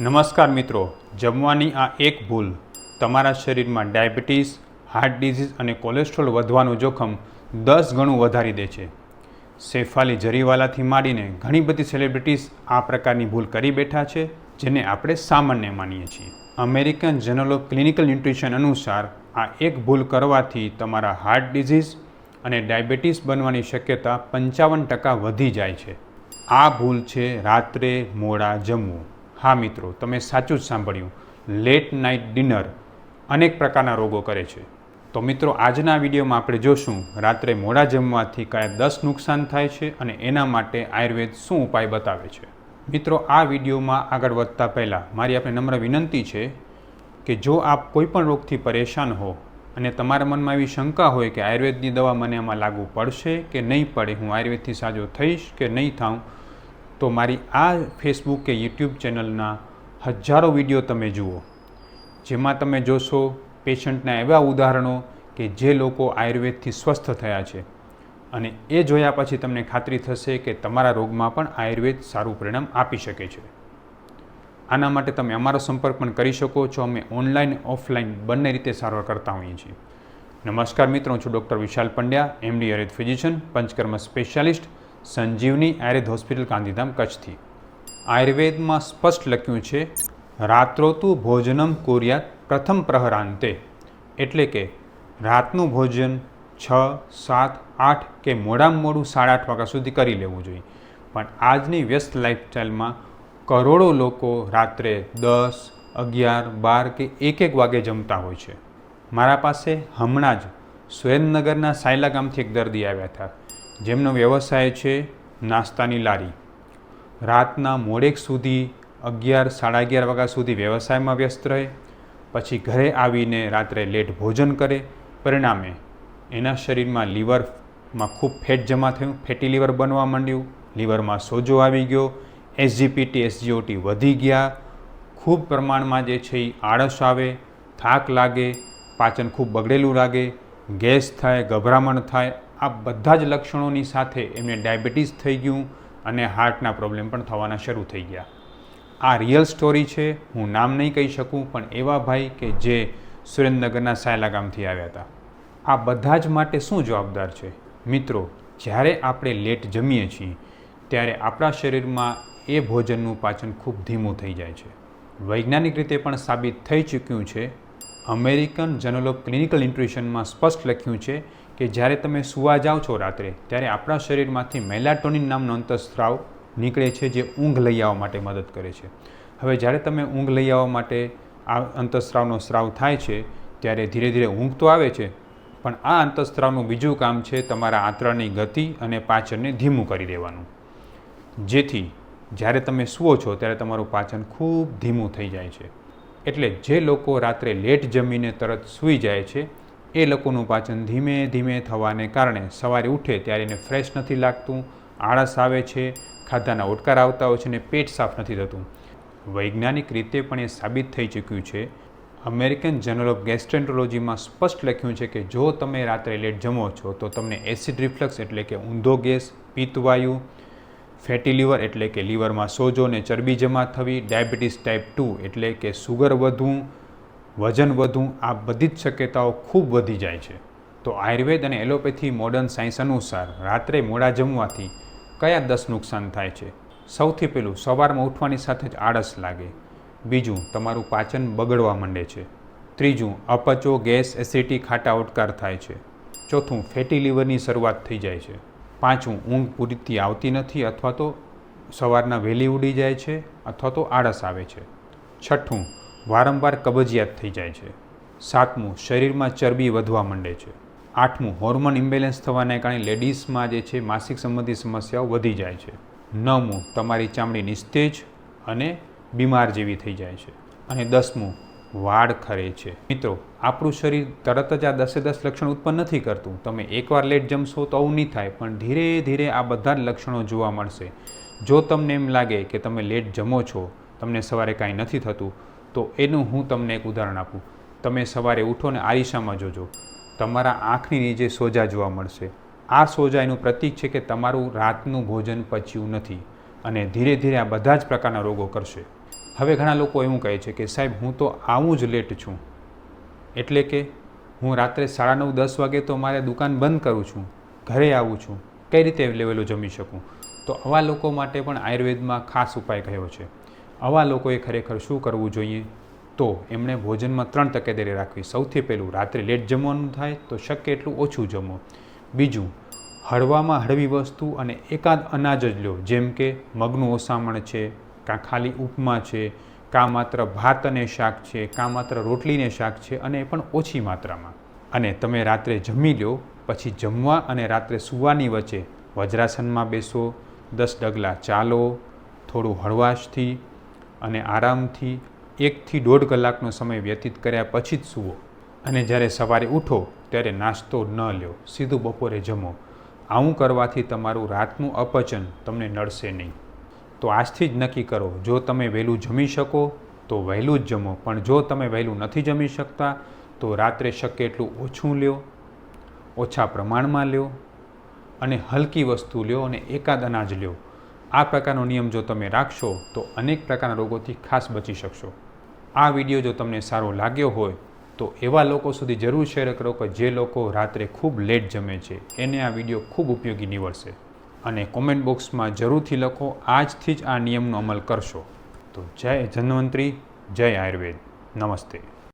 નમસ્કાર મિત્રો, જમવાની આ એક ભૂલ તમારા શરીરમાં ડાયાબિટીસ હાર્ટ ડિઝીઝ અને કોલેસ્ટ્રોલ વધવાનું જોખમ દસ ગણું વધારી દે છે. શેફાલી જરીવાલાથી માંડીને ઘણી બધી સેલિબ્રિટીઝ આ પ્રકારની ભૂલ કરી બેઠા છે, જેને આપણે સામાન્ય માનીએ છીએ. અમેરિકન જર્નલ ક્લિનિકલ ન્યુટ્રિશન અનુસાર આ એક ભૂલ કરવાથી તમારા હાર્ટ ડિઝીઝ અને ડાયાબિટીસ બનવાની શક્યતા પંચાવન ટકા વધી જાય છે. આ ભૂલ છે રાત્રે મોડા જમવું. હા મિત્રો, તમે સાચું જ સાંભળ્યું. લેટ નાઇટ ડિનર અનેક પ્રકારના રોગો કરે છે. તો મિત્રો, આજના વિડીયોમાં આપણે જોશું, રાત્રે મોડા જમવાથી કયા દસ નુકસાન થાય છે અને એના માટે આયુર્વેદ શું ઉપાય બતાવે છે. મિત્રો, આ વિડીયોમાં આગળ વધતા પહેલાં મારી આપણે નમ્ર વિનંતી છે કે જો આપ કોઈપણ રોગથી પરેશાન હો અને તમારા મનમાં એવી શંકા હોય કે આયુર્વેદની દવા મને આમાં લાગુ પડશે કે નહીં પડે, હું આયુર્વેદથી સાજો થઈશ કે નહીં થાઉં તો મારી આ ફેસબુક કે યુટ્યુબ ચેનલના હજારો વીડિયો તમે જુઓ. જેમાં તમે જોશો પેશન્ટના એવા ઉદાહરણો કે જે લોકો આયુર્વેદથી સ્વસ્થ થયા છે. અને એ જોયા પછી તમને ખાતરી થશે કે તમારા રોગમાં પણ આયુર્વેદ સારું પરિણામ આપી શકે છે. આના માટે તમે અમારો સંપર્ક પણ કરી શકો છો. અમે ઓનલાઈન, ઓફલાઈન બંને રીતે સારવાર કરતા હોઈએ છીએ. નમસ્કાર મિત્રો, હું છું doctor Vishal Pandya MD Ayurveda physician Panchakarma specialist Sanjivani Ayurveda hospital Gandhidham કચ્છથી. આયુર્વેદમાં સ્પષ્ટ લખ્યું છે, રાત્રોતુ ભોજનમ કુર્યાત પ્રથમ પ્રહરાંતે. એટલે કે, રાતનું ભોજન છ, સાત, આઠ કે મોડામાં મોડું સાડા આઠ વાગ્યા સુધી કરી લેવું જોઈએ. પણ આજની વ્યસ્ત લાઇફસ્ટાઈલમાં કરોડો લોકો રાત્રે દસ, અગિયાર, બાર કે એક એક વાગે જમતા હોય છે. મારા પાસે હમણાં જ સુરેન્દ્રનગરના સાયલા ગામથી એક દર્દી આવ્યા હતા. જેમનો વ્યવસાય છે નાસ્તાની લારી. રાતના મોડેક સુધી અગિયાર, સાડા અગિયાર વાગ્યા સુધી વ્યવસાયમાં વ્યસ્ત રહે, પછી ઘરે આવીને રાત્રે લેટ ભોજન કરે. પરિણામે એના શરીરમાં લીવરમાં ખૂબ ફેટ જમા થયું, ફેટી લીવર બનવા માંડ્યું, લીવરમાં સોજો આવી ગયો એસજીપીટી એસજીઓટી વધી ગયા. ખૂબ પ્રમાણમાં જે છે એ આળસ આવે, થાક લાગે, પાચન ખૂબ બગડેલું લાગે, ગેસ થાય, ગભરામણ થાય આ બધા જ લક્ષણોની સાથે એમને ડાયાબિટીસ થઈ ગયું અને હાર્ટના પ્રોબ્લેમ પણ થવાના શરૂ થઈ ગયા. આ રિયલ સ્ટોરી છે, હું નામ નહીં કહી શકું, પણ એવા ભાઈ કે જે સુરેન્દ્રનગરના સાયલા ગામથી આવ્યા હતા. આ બધા જ માટે શું જવાબદાર છે? મિત્રો, જ્યારે આપણે લેટ જમીએ છીએ, ત્યારે આપણા શરીરમાં એ ભોજનનું પાચન ખૂબ ધીમું થઈ જાય છે. વૈજ્ઞાનિક રીતે પણ સાબિત થઈ ચૂક્યું છે. અમેરિકન જર્નલ ઓફ ક્લિનિકલ ન્યુટ્રિશનમાં સ્પષ્ટ લખ્યું છે કે જ્યારે તમે સૂવા જાઓ છો રાત્રે, ત્યારે આપણા શરીરમાંથી મેલાટોનિન નામનો અંતઃસ્ત્રાવ નીકળે છે જે ઊંઘ લઈ આવવા માટે મદદ કરે છે. હવે જ્યારે તમે ઊંઘ લઈ આવવા માટે આ અંતઃસ્ત્રાવનો સ્રાવ થાય છે, ત્યારે ધીરે ધીરે ઊંઘ તો આવે છે, પણ આ અંતઃસ્ત્રાવનું બીજું કામ છે તમારા આંતરણની ગતિ અને પાચનને ધીમું કરી દેવાનું. જેથી જ્યારે તમે સૂવો છો, ત્યારે તમારું પાચન ખૂબ ધીમું થઈ જાય છે. એટલે જે લોકો રાત્રે લેટ જમીને તરત સૂઈ જાય છે એ લોકોનું પાચન ધીમે ધીમે થવાને કારણે સવારે ઉઠે ત્યારે એને ફ્રેશ નથી લાગતું, આળસ આવે છે, ખાધાના ઓટકાર આવતા હોય છે અને પેટ સાફ નથી થતું. વૈજ્ઞાનિક રીતે પણ એ સાબિત થઈ ચૂક્યું છે. અમેરિકન જર્નલ ઓફ ગેસ્ટ્રેન્ટ્રોલોજીમાં સ્પષ્ટ લખ્યું છે કે જો તમે રાત્રે લેટ જમો છો, તો તમને એસિડ રિફ્લક્સ એટલે કે ઊંધો ગેસ, પિત્તવાયુ ફેટી લીવર એટલે કે લીવરમાં સોજો અને ચરબી જમા થવી ડાયાબિટીસ ટાઈપ ટુ એટલે કે સુગર વધવું વજન વધવું, આ બધી જ શક્યતાઓ ખૂબ વધી જાય છે. તો આયુર્વેદ અને એલોપેથી મોડર્ન સાયન્સ અનુસાર રાત્રે મોડા જમવાથી કયા દસ નુકસાન થાય છે? સૌથી પહેલું, સવારમાં ઉઠવાની સાથે જ આળસ લાગે. બીજું, તમારું પાચન બગડવા માંડે છે. ત્રીજું, અપચો, ગેસ, એસિડિટી, ખાટા ઓટકાર થાય છે. ચોથું ફેટી લીવરની શરૂઆત થઈ જાય છે. પાંચમું, ઊંઘ પૂરીથી આવતી નથી અથવા તો સવારના વહેલી ઉડી જાય છે અથવા તો આળસ આવે છે. છઠ્ઠું વારંવાર કબજિયાત થઈ જાય છે. સાતમું, શરીરમાં ચરબી વધવા માંડે છે. આઠમું હોર્મોન ઇમ્બેલેન્સ થવાને કારણે લેડીઝમાં જે છે માસિક સંબંધી સમસ્યાઓ વધી જાય છે. નવમું, તમારી ચામડી નિસ્તેજ અને બીમાર જેવી થઈ જાય છે. અને દસમું, વાળ ખરે છે. મિત્રો, આપણું શરીર તરત જ આ દસે દસ લક્ષણ ઉત્પન્ન નથી કરતું. તમે એકવાર લેટ જમશો તો આવું નહીં થાય, પણ ધીરે ધીરે આ બધા જ લક્ષણો જોવા મળશે. જો તમને એમ લાગે કે તમે લેટ જમો છો, તમને સવારે કાંઈ નથી થતું તો એનું હું તમને એક ઉદાહરણ આપું. તમે સવારે ઉઠો ને આરીસામાં જોજો. તમારા આંખની નીચે સોજા જોવા મળશે. આ સોજા એનું પ્રતીક છે કે તમારું રાતનું ભોજન પચ્યું નથી અને ધીરે ધીરે આ બધા જ પ્રકારના રોગો કરશે. હવે ઘણા લોકો એવું કહે છે કે, સાહેબ, હું તો આવું જ લેટ છું. એટલે કે હું રાત્રે સાડા નવ, દસ વાગે તો મારે દુકાન બંધ કરું છું. ઘરે આવું છું. કઈ રીતે લેવલો જમી શકું? તો આવા લોકો માટે પણ આયુર્વેદમાં ખાસ ઉપાય કયો છે. આવા લોકોએ ખરેખર શું કરવું જોઈએ? તો એમણે ભોજનમાં ત્રણ તકેદારી રાખવી. સૌથી પહેલું, રાત્રે લેટ જમવાનું થાય તો શક્ય એટલું ઓછું જમો. બીજું, હળવામાં હળવી વસ્તુ અને એકાદ અનાજ જ લો. જેમ કે મગનું ઓસામણ છે, કાં ખાલી ઉપમા છે, કાં માત્ર ભાત અને શાક છે, કાં માત્ર રોટલીને શાક છે અને એ પણ ઓછી માત્રામાં. અને તમે રાત્રે જમી લો, પછી જમવા અને રાત્રે સૂવાની વચ્ચે વજ્રાસનમાં બેસો, દસ ડગલા ચાલો, થોડું હળવાશથી અને આરામથી એકથી દોઢ કલાકનો સમય વ્યતીત કર્યા પછી જ સૂવો. અને જ્યારે સવારે ઉઠો, ત્યારે નાસ્તો ન લ્યો, સીધું બપોરે જમો. આવું કરવાથી તમારું રાતનું અપચન તમને નડશે નહીં. તો આજથી જ નક્કી કરો, જો તમે વહેલું જમી શકો, તો વહેલું જ જમો. પણ જો તમે વહેલું નથી જમી શકતા, તો રાત્રે શક્ય એટલું ઓછું લ્યો, ઓછા પ્રમાણમાં લ્યો, અને હલકી વસ્તુ લ્યો અને એકાદ અનાજ લ્યો. આ પ્રકારનો નિયમ જો તમે રાખશો, તો અનેક પ્રકારના રોગોથી ખાસ બચી શકશો. આ વીડિયો જો તમને સારો લાગ્યો હોય, તો એવા લોકો સુધી જરૂર શેર કરો કે જે લોકો રાત્રે ખૂબ લેટ જમે છે. એને આ વીડિયો ખૂબ ઉપયોગી નીવડશે. અને કોમેન્ટ બોક્સમાં જરૂરથી લખો, આજથી જ આ નિયમનો અમલ કરશો. તો જય ધન્વંતરી જય આયુર્વેદ. નમસ્તે.